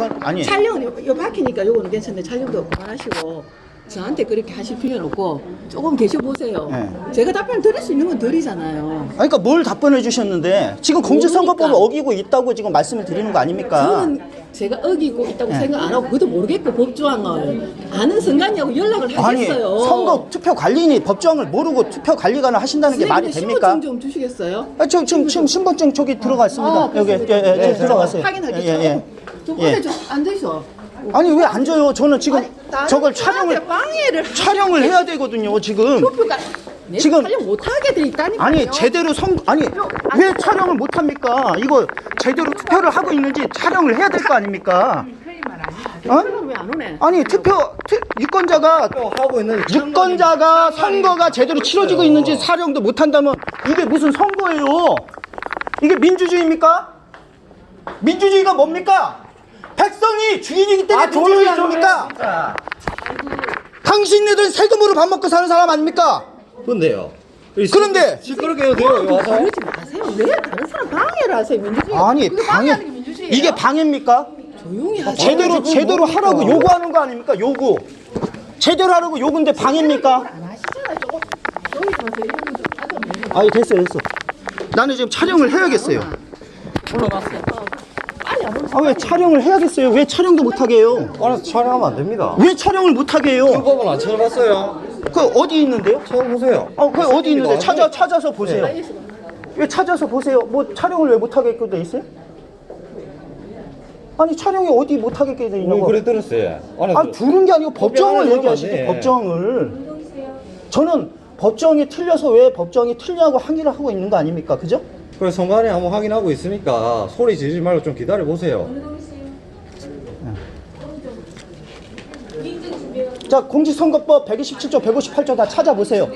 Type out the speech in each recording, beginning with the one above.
전 아니 촬영은 요, 요 바뀌니까 요거는 괜찮은데 촬영도 그만하시고 저한테 그렇게 하실 필요는 없고 조금 계셔보세요. 네. 제가 답변 드릴 수 있는 건 드리잖아요. 아니, 그러니까 뭘 답변해 주셨는데 지금 공직선거법을 모르니까. 어기고 있다고 지금 말씀을 드리는 거 아닙니까? 저는 제가 어기고 있다고 네. 생각 안 하고 그것도 모르겠고 법조항을 아는 순간이하고 연락을 아니 하겠어요. 선거 투표 관리인이 법정을 모르고 투표 관리관을 하신다는 게 말이 됩니까? 신분증 좀 주시겠어요? 아, 저 지금 지금 신분증 저기 들어가 있습니다. 아, 여기 예, 됐습니다. 예, 네, 좀 들어가세요. 확인하겠죠? 예, 예. 좀 예. 오래 좀 앉으셔. 아니 왜 앉아요? 저는 지금 나는 저걸 촬영을 방해를 촬영을 해야 되거든요. 지금 내 지금- 촬영 못 하게 돼 있다니까요. 아니 제대로 선 아니 왜 촬영을 못 합니까? 이거 제대로 투표를 하고 있는지 촬영을 해야 될 거 아닙니까? 어? 왜안 오네? 아니 투표 투, 유권자가 하고 있는 유권자가 선거가 제대로 치러지고 있는지 촬영도 못 한다면 이게 무슨 선거예요? 이게 민주주의입니까? 민주주의가 뭡니까? 백성이 주인이기 때문에 민주주의 아닙니까? 당신네들 세금으로 밥 먹고 사는 사람 아닙니까? 근데요. 그런데 시끄럽게 해도 돼요. 여기 와서. 그러지 마세요. 왜 다른 사람 방해를 하세요? 민주주의. 아니 그게 방해 방해하는 게 민주주의예요. 이게 방해입니까? 조용히 하세요. 제대로 제대로 하라고 요구하는 거 아닙니까? 요구 제대로 하라고 요구인데 방해입니까? 안 하시잖아요. 조금 조용히 좀 하세요. 이런 거좀 따져. 아니 됐어요 됐어. 나는 지금 촬영을 해야겠어요. 아 왜 촬영을 해야겠어요? 왜 촬영도 못하게 해요? 알아서 촬영하면 안 됩니다. 왜 촬영을 못하게 해요? 법은 안 찾아봤어요. 그 어디 있는데요? 찾아보세요. 어, 그 어디 있는데 찾아 찾아서 보세요. 왜 찾아서 보세요? 뭐 촬영을 왜 못하게 돼 있어요? 아니 촬영이 어디 못하게 돼뭐 있냐고? 그래 들었어요. 안에 아 두는 게 아니고 법정을 법정을 얘기하시죠. 하면 안 돼. 법정을. 저는 법정이 틀려서 왜 법정이 틀냐고 항의를 하고 있는 거 아닙니까? 그죠? 그래 선관위 한번 확인하고 있으니까 소리 지르지 말고 좀 기다려 보세요. 자, 공직선거법 127조, 158조 다 찾아보세요.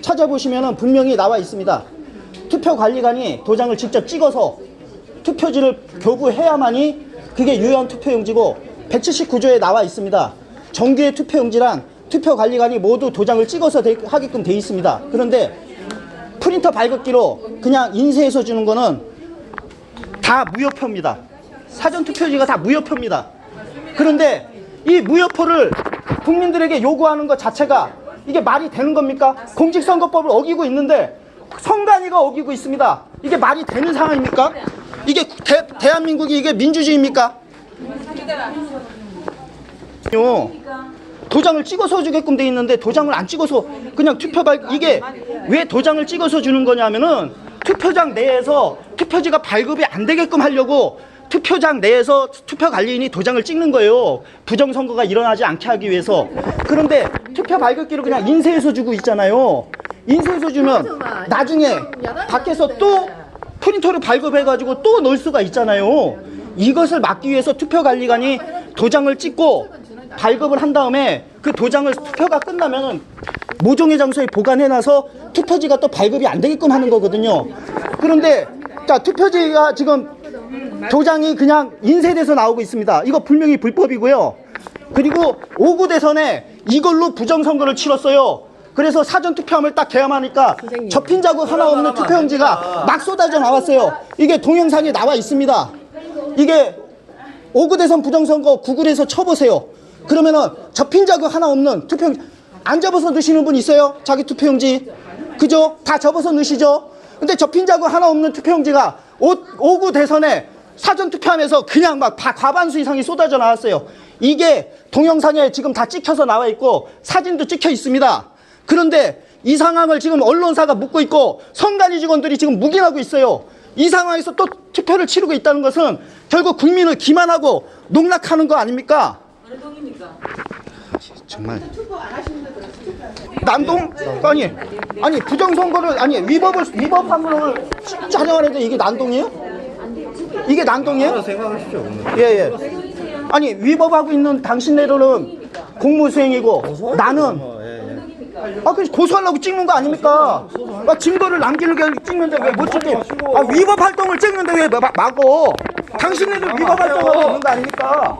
찾아보시면 분명히 나와 있습니다. 투표관리관이 도장을 직접 찍어서 투표지를 교부해야만이 그게 유효한 투표용지고 179조에 나와 있습니다. 정규의 투표용지랑 투표관리관이 모두 도장을 찍어서 되- 하게끔 돼 있습니다. 그런데 프린터 발급기로 그냥 인쇄해서 주는 거는 다 무효표입니다. 사전 투표지가 다 무효표입니다. 그런데 이 무효표를 국민들에게 요구하는 것 자체가 이게 말이 되는 겁니까? 공직선거법을 어기고 있는데 선관위가 어기고 있습니다. 이게 말이 되는 상황입니까? 이게 대, 대한민국이 이게 민주주의입니까? 요 도장을 찍어서 주게끔 돼 있는데 도장을 안 찍어서 그냥 투표 발 이게 왜 도장을 찍어서 주는 거냐면은 투표장 내에서 투표지가 발급이 안 되게끔 하려고 투표장 내에서 투표 관리인이 도장을 찍는 거예요. 부정 선거가 일어나지 않게 하기 위해서. 그런데 투표 발급기를 그냥 인쇄해서 주고 있잖아요. 인쇄해서 주면 나중에 밖에서 또 프린터를 발급해가지고 또 넣을 수가 있잖아요. 이것을 막기 위해서 투표 관리관이 도장을 찍고 발급을 한 다음에 그 도장을 투표가 끝나면은 모종의 장소에 보관해놔서 투표지가 또 발급이 안 되게끔 하는 거거든요. 그런데 자 투표지가 지금 도장이 그냥 인쇄돼서 나오고 있습니다. 이거 분명히 불법이고요. 그리고 5구 대선에 이걸로 부정선거를 치렀어요. 그래서 사전 투표함을 딱 개함하니까 접힌 자국 하나 없는 투표용지가 막 쏟아져 나왔어요. 이게 동영상에 나와 있습니다. 이게 5구 대선 부정선거 구글에서 쳐보세요. 그러면은 접힌 자국 하나 없는 투표용지 안 접어서 넣으시는 분 있어요? 자기 투표용지 그죠? 다 접어서 넣으시죠? 근데 접힌 자국 하나 없는 투표용지가 5, 5구 대선에 사전 투표함에서 그냥 막 다 과반수 이상이 쏟아져 나왔어요. 이게 동영상에 지금 다 찍혀서 나와 있고 사진도 찍혀 있습니다. 그런데 이 상황을 지금 언론사가 묻고 있고 선관위 직원들이 지금 묵인하고 있어요. 이 상황에서 또 투표를 치르고 있다는 것은 결국 국민을 기만하고 농락하는 거 아닙니까? 정말 난동 아니 아니 부정 선거를 아니 위법을 위법한 거를 촬영하는데 이게 난동이에요? 이게 난동이에요? 생각하십시오. 예, 예. 아니, 위법하고 있는 당신네들은 공무수행이고 나는 아, 그래서 고소하려고 찍는 거 아닙니까? 아, 증거를 남기려고 찍는데 왜 못 찍게? 아, 위법 활동을 찍는데 왜 마- 막어? 당신네들 위법 활동하고 있는 거 아닙니까?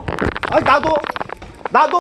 아, 나도, 나도